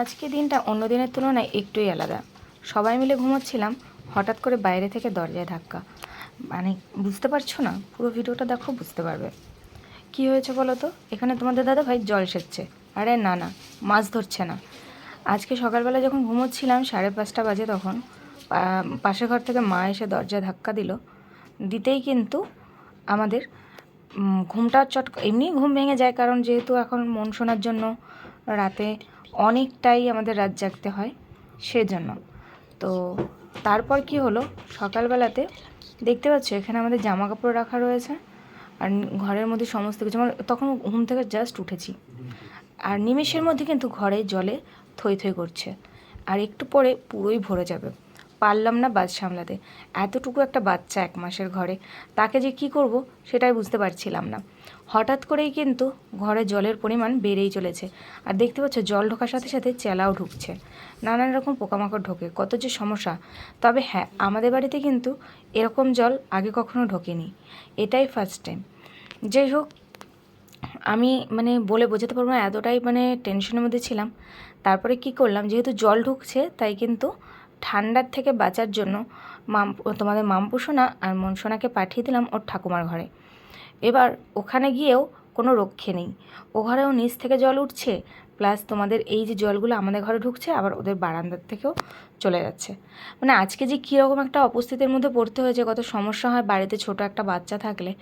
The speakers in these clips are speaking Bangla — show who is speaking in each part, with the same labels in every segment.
Speaker 1: আজকে দিনটা অন্য দিনের তুলনায় একটুই আলাদা। সবাই মিলে ঘুমোচ্ছিলাম, হঠাৎ করে বাইরে থেকে দরজায় ধাক্কা। মানে বুঝতে পারছ না? পুরো ভিডিওটা দেখো, বুঝতে পারবে। কি হয়েছে বলো তো? এখানে তোমাদের দাদা ভাই জল সেচ্ছে। আরে না না, মাছ ধরছে না। আজকে সকালবেলা যখন ঘুমোচ্ছিলাম সাড়ে পাঁচটা বাজে তখন পাশের ঘর থেকে মা এসে দরজায় ধাক্কা দিল। দিতেই কিন্তু আমাদের ঘুমটা চট এমনি ঘুম ভেঙে যায় কারণ যেহেতু এখন মন শোনার জন্য রাতে অনেকটাই আমাদের রাত জাগতে হয় সেজন্য। তো তারপর কি হলো? সকালবেলাতে দেখতে পাচ্ছ এখানে আমাদের জামা কাপড় রাখা রয়েছে আর ঘরের মধ্যে সমস্ত কিছু। আমার তখন ঘুম থেকে জাস্ট উঠেছি। আর নিমেষের মধ্যে কিন্তু ঘরে জলে থই থই করছে। আর একটু পরে পুরোই ভরে যাবে। পারলাম না বাস সামলাতে। এতটুকু একটা বাচ্চা এক মাসের ঘরে। তাকে যে কি করব সেটাই বুঝতে পারছিলাম না। হঠাৎ করেই কিন্তু ঘরে জলের পরিমাণ বেড়েই চলেছে। আর দেখতে পাচ্ছ, জল ঢোকার সাথে সাথে চেলাও ঢুকছে। নানান রকম পোকামাকড় ঢোকে, কত যে সমস্যা। তবে হ্যাঁ আমাদের বাড়িতে কিন্তু এরকম জল আগে কখনো ঢোকেনি। এটাই ফার্স্ট টাইম যাই হোক, আমি মানে বলে বোঝাতে পারব না, এতটাই মানে টেনশনের মধ্যে ছিলাম। তারপরে কি করলাম, যেহেতু জল ঢুকছে, তাই কিন্তু ঠান্ডার থেকে বাঁচার জন্য মাম, তোমাদের মামপুসোনা আর মনসোনাকে পাঠিয়ে দিলাম ওর ঠাকুমার ঘরে। এবার ওখানে গিয়েও কোনো রক্ষে নেই। ও ঘরেও নিচ থেকে জল উঠছে, প্লাস তোমাদের এই যে জলগুলো আমাদের ঘরে ঢুকছে, আবার ওদের বারান্দার থেকেও চলে যাচ্ছে। মানে আজকে যে কীরকম একটা অপস্থিতির মধ্যে পড়তে হয়েছে, কত সমস্যা হয়, বাড়িতে ছোট একটা বাচ্চা থাকলে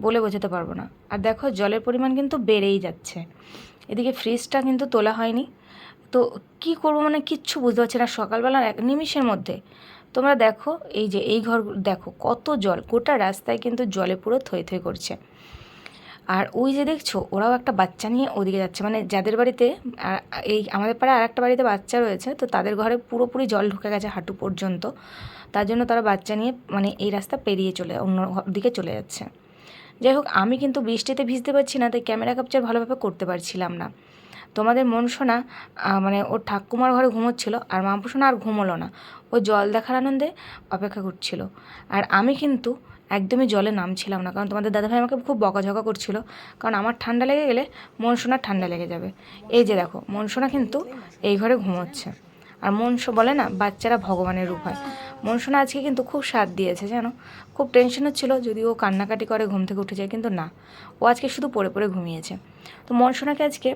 Speaker 1: বলে বোঝাতে পারব না। আর দেখো, জলের পরিমাণ কিন্তু বেড়েই যাচ্ছে। এদিকে ফ্রিজটা কিন্তু তোলা হয়নি। তো কি করব মানে কিচ্ছু বুঝতে পারছি না। সকালবেলা এক নিমিষের মধ্যে তোমরা দেখো, এই যে এই ঘর, দেখো কত জল, গোটা রাস্তায় কিন্তু জলে পুরো থই থই করছে। আর ওই যে দেখছ, ওরাও একটা বাচ্চা নিয়ে ওদিকে যাচ্ছে। মানে যাদের বাড়িতে এই আমাদের পাড়ায় আর একটা বাড়িতে বাচ্চা রয়েছে, তো তাদের ঘরে পুরোপুরি জল ঢুকে গেছে হাঁটু পর্যন্ত। তার জন্য তারা বাচ্চা নিয়ে মানে এই রাস্তা পেরিয়ে চলে, অন্য দিকে চলে যাচ্ছে। যাই হোক, আমি কিন্তু বৃষ্টিতে ভিজতে পারছি না, তাই ক্যামেরা ক্যাপচার ভালোভাবে করতে পারছিলাম না। তোমাদের মন শোনা মানে ওর ঠাকুমার ঘরে ঘুমোচ্ছিল আর মামপু শোনা আর ঘুমোলো না। ও জল দেখার আনন্দে অপেক্ষা করছিল। আর আমি কিন্তু একদমই জলে নামছিলাম না, কারণ তোমাদের দাদাভাই আমাকে খুব বকাঝকা করছিল, কারণ আমার ঠান্ডা লেগে গেলে মন শোনার ঠান্ডা লেগে যাবে। এই যে দেখো মন শোনা কিন্তু এই ঘরে ঘুমোচ্ছে। আর মন বলে না, বাচ্চারা ভগবানের রূপ হয়। মন শোনা আজকে কিন্তু খুব স্বাদ দিয়েছে, জানো? খুব টেনশন হচ্ছিল যদি ও কান্নাকাটি করে ঘুম থেকে উঠে যায়, কিন্তু না। ও আজকে শুধু পড়ে পড়ে ঘুমিয়েছে। তো মন শোনাকে আজকে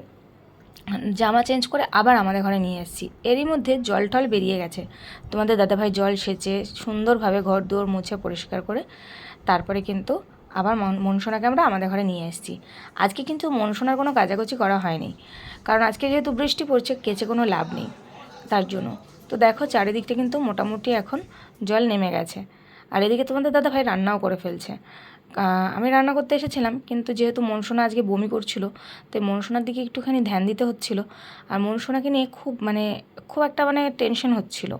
Speaker 1: জামা চেঞ্জ করে আবার আমাদের ঘরে নিয়ে এসেছি। এরই মধ্যে জল টল বেরিয়ে গেছে। তোমাদের দাদাভাই জল সেচে সুন্দরভাবে ঘর দুয়ার মুছে পরিষ্কার করে তারপরে কিন্তু আবার মন- মনসোনাকে আমরা আমাদের ঘরে নিয়ে এসেছি। আজকে কিন্তু মনসোনার কোনো কাজাকুচি করা হয়নি। কারণ আজকে যেহেতু বৃষ্টি পড়ছে, কেচে কোনো লাভ নেই তার জন্য। তো দেখো, চারিদিকটা কিন্তু মোটামুটি এখন জল নেমে গেছে। আর এদিকে তোমাদের দাদা ভাই রান্নাও করে ফেলছে। আমি রান্না করতে এসেছিলাম, কিন্তু যেহেতু মনসোনা আজকে বমি করছিল, তাই মনসোনার দিকে একটুখানি ধ্যান দিতে হচ্ছিল। আর মনসোনাকে নিয়ে খুব মানে খুব একটা মানে টেনশন হচ্ছিল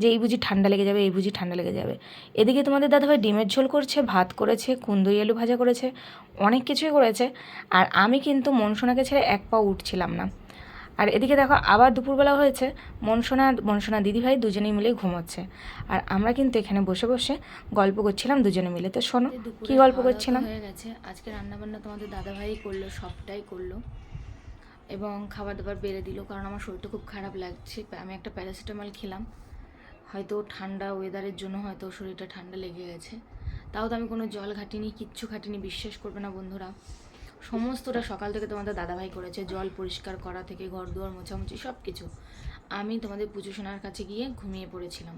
Speaker 1: যে এই বুঝি ঠান্ডা লেগে যাবে, এই বুঝি ঠান্ডা লেগে যাবে। এদিকে তোমাদের দাদাভাই ডিমের ঝোল করছে, ভাত করেছে, কুন্দুরি আলু ভাজা করেছে, অনেক কিছুই করেছে। আর আমি কিন্তু মনসোনাকে ছেড়ে এক পা উঠছিলাম না। আর এদিকে দেখো আবার দুপুরবেলা হয়েছে। মনসোনা মনসোনা দিদিভাই দুজনেই মিলে ঘুমোচ্ছে। আর আমরা কিন্তু এখানে বসে বসে গল্প করছিলাম দুজনে মিলে। তো শোনো কি গল্প করছিলাম?
Speaker 2: হয়ে গেছে। আজকে রান্না বান্না তোমাদের দাদাভাই করল সবটাই করল। এবং খাবার দাবার বেড়ে দিল কারণ আমার শরীরটা খুব খারাপ লাগছে। আমি একটা প্যারাসিটামল খেলাম। হয়তো ঠান্ডা ওয়েদারের জন্য হয়তো শরীরটা ঠান্ডা লেগে গেছে। তাও তো আমি কোনো জল ঘাটিনি কিচ্ছু ঘাটিনি বিশ্বাস করবে না বন্ধুরা। সমস্তটা সকাল থেকে তোমাদের দাদাভাই করেছে, জল পরিষ্কার করা থেকে ঘর দুয়ার মোছামুছি সব কিছু আমি তোমাদের পুজো সোনার কাছে গিয়ে ঘুমিয়ে পড়েছিলাম।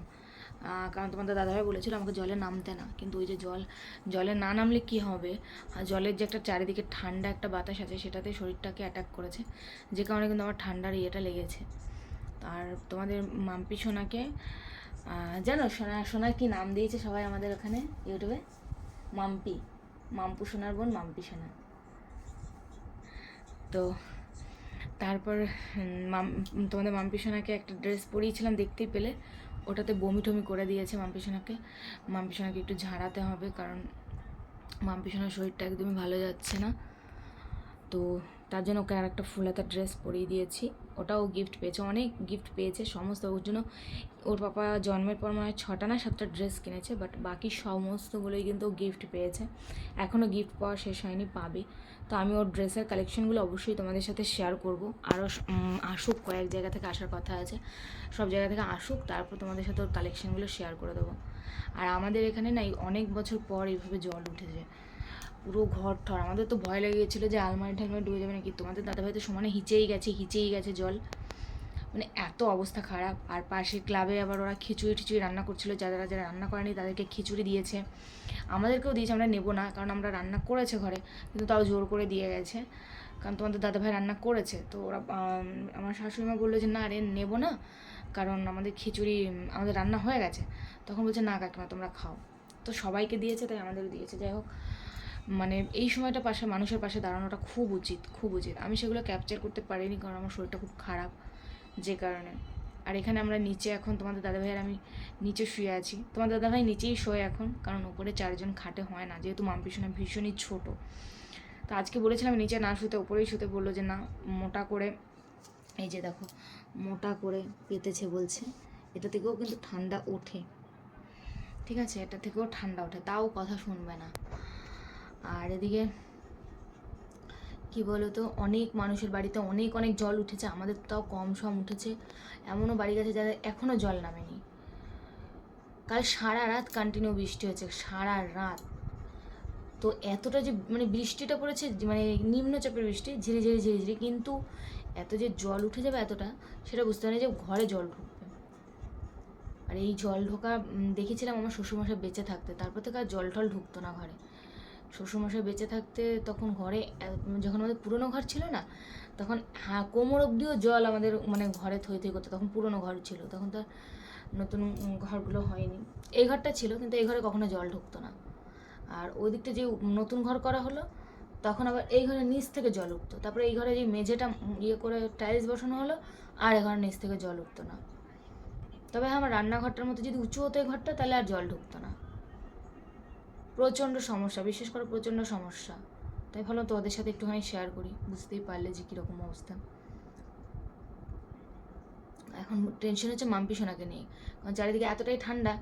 Speaker 2: কারণ তোমাদের দাদাভাই বলেছিল আমাকে জলে নামতে না। কিন্তু ওই যে জল, জলে না নামলে কি হবে? জলের যে একটা চারিদিকে ঠান্ডা একটা বাতাস আছে, সেটাতে শরীরটাকে অ্যাটাক করেছে। যে কারণে কিন্তু আমার ঠান্ডার ইয়েটা লেগেছে। আর তোমাদের মাম্পি সোনাকে জানো সোনা, সোনার কি নাম দিয়েছে সবাই আমাদের ওখানে ইউটিউবে? মাম্পি, মাম্পু সোনার বোন, মাম্পি সোনা। তো তারপর মাম, তোমাদের মামপিসোনাকে একটা ড্রেস পরিয়েছিলাম দেখতেই পেলে। ওটাতে বমি টমি করে দিয়েছে মামপিসোনাকে। মামপিসোনাকে একটু ঝাড়াতে হবে কারণ মাম্পিসোনার শরীরটা একদমই ভালো যাচ্ছে না। তো তার জন্য ওকে আর একটা ফুল হাতা ড্রেস পরিয়ে দিয়েছি। ওটাও গিফট পেয়েছে, অনেক গিফট পেয়েছে, সমস্ত ওর জন্য। ওর পাপা জন্মের পর মনে হয় ছটা না সাতটা ড্রেস কিনেছে বাট বাকি সমস্তগুলোই কিন্তু ও গিফট পেয়েছে। এখনও গিফট পাওয়া শেষ হয়নি, পাবে। তো আমি ওর ড্রেসের কালেকশনগুলো অবশ্যই তোমাদের সাথে শেয়ার করব। আরও আসুক, কয়েক জায়গা থেকে আসার কথা আছে। সব জায়গা থেকে আসুক, তারপর তোমাদের সাথে ওর কালেকশনগুলো শেয়ার করে দেবো। আর আমাদের এখানে না অনেক বছর পর এইভাবে জল উঠেছে। পুরো ঘর ঠর আমাদের তো ভয় লেগে গেছিল যে আলমারি ঠালমারি ডুবে যাবে নাকি? তোমাদের দাদাভাই তো সমানে হিচেই গেছে হিচেই গেছে জল। মানে এত অবস্থা খারাপ। আর পাশে ক্লাবে আবার ওরা খিচুড়ি টিচুড়ি রান্না করছিল যারা যারা রান্না করেনি তাদেরকে খিচুড়ি দিয়েছে। আমাদেরকেও দিয়েছে আমরা নেব না কারণ আমরা রান্না করেছে ঘরে কিন্তু তাও জোর করে দিয়ে গেছে। কারণ তোমাদের দাদাভাই রান্না করেছে তো ওরা আম, আমার শাশুড়িমা বলল যে না রে নেব না। কারণ আমাদের খিচুড়ি আমাদের রান্না হয়ে গেছে। তখন বলছে না কাকিমা তোমরা খাও। তো সবাইকে দিয়েছে তাই আমাদেরও দিয়েছে। যাই হোক মানে এই সময়টা পাশে মানুষের পাশে দাঁড়ানোটা খুব উচিত খুব উচিত। আমি সেগুলো ক্যাপচার করতে পারিনি কারণ আমার শরীরটা খুব খারাপ যে কারণে। আর এখানে আমরা নিচে এখন তোমাদের দাদাভাইয়ের আমি নিচে শুয়ে আছি। তোমার দাদাভাই নিচেই শোয় এখন, কারণ উপরে চারজন খাটে হয় না, যেহেতু মাম্পিসোনা ভীষণই ছোট। তো আজকে বলেছিলাম নিচে না শুতে, ওপরেই শুতে বলল যে না, মোটা করে, এই যে দেখো, মোটা করে পেতেছে বলছে। এটা থেকেও কিন্তু ঠান্ডা ওঠে। ঠিক আছে, এটা থেকেও ঠান্ডা ওঠে, তাও কথা শুনবে না। আর এদিকে, কি বলতো, অনেক মানুষের বাড়িতে অনেক অনেক জল উঠেছে, আমাদের তাও কম সম উঠেছে। এমনও বাড়ি গেছে যাদের এখনও জল নামেনি। কাল সারা রাত কন্টিনিউ বৃষ্টি হয়েছে, সারা রাত। তো এতটা যে মানে বৃষ্টিটা পড়েছে মানে নিম্নচাপের বৃষ্টি, ঝিরি ঝিরি ঝিরি ঝিরি, কিন্তু এত যে জল উঠে যাবে এতটা, সেটা বুঝতে পারি যে ঘরে জল ঢুকবে। আর এই জল ঢোকা দেখেছিলাম আমার শ্বশুরমশাই বেঁচে থাকতে, তারপর থেকে আর জল টল ঢুকতো না ঘরে। শ্বশুরমশাই বেঁচে থাকতে তখন ঘরে, যখন আমাদের পুরনো ঘর ছিল না, তখন হ্যাঁ কোমর অবধিও জল আমাদের মানে ঘরে থই থই করতো, তখন পুরনো ঘর ছিল, তখন তো নতুন ঘরগুলো হয়নি। এই ঘরটা ছিল, কিন্তু এই ঘরে কখনো জল ঢুকতো না। আর ওই দিকটা যে নতুন ঘর করা হলো, তখন আবার এই ঘরের নিচ থেকে জল উঠতো। তারপরে এই ঘরে যে মেঝেটা ইয়ে করে টাইলস বসানো হলো, আর এ ঘরের নিচ থেকে জল উঠতো না। তবে হ্যাঁ আমার রান্নাঘরটার মতো যদি উঁচু হতো এই ঘরটা, তাহলে আর জল ঢুকতো না। প্রচণ্ড সমস্যা, বিশেষ করে প্রচণ্ড সমস্যা। তাই ভালো তো ওদের সাথে একটুখানি শেয়ার করি, বুঝতেই পারলে যে কীরকম অবস্থা। এখন টেনশন হচ্ছে মাম্পি সোনাকে নিয়ে, কারণ চারিদিকে এতটাই ঠান্ডা,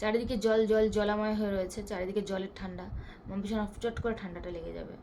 Speaker 2: চারিদিকে জল জল, জলাময় হয়ে রয়েছে, চারিদিকে জলের ঠান্ডা, মাম্পি সোনা চট করে ঠান্ডাটা লেগে যাবে।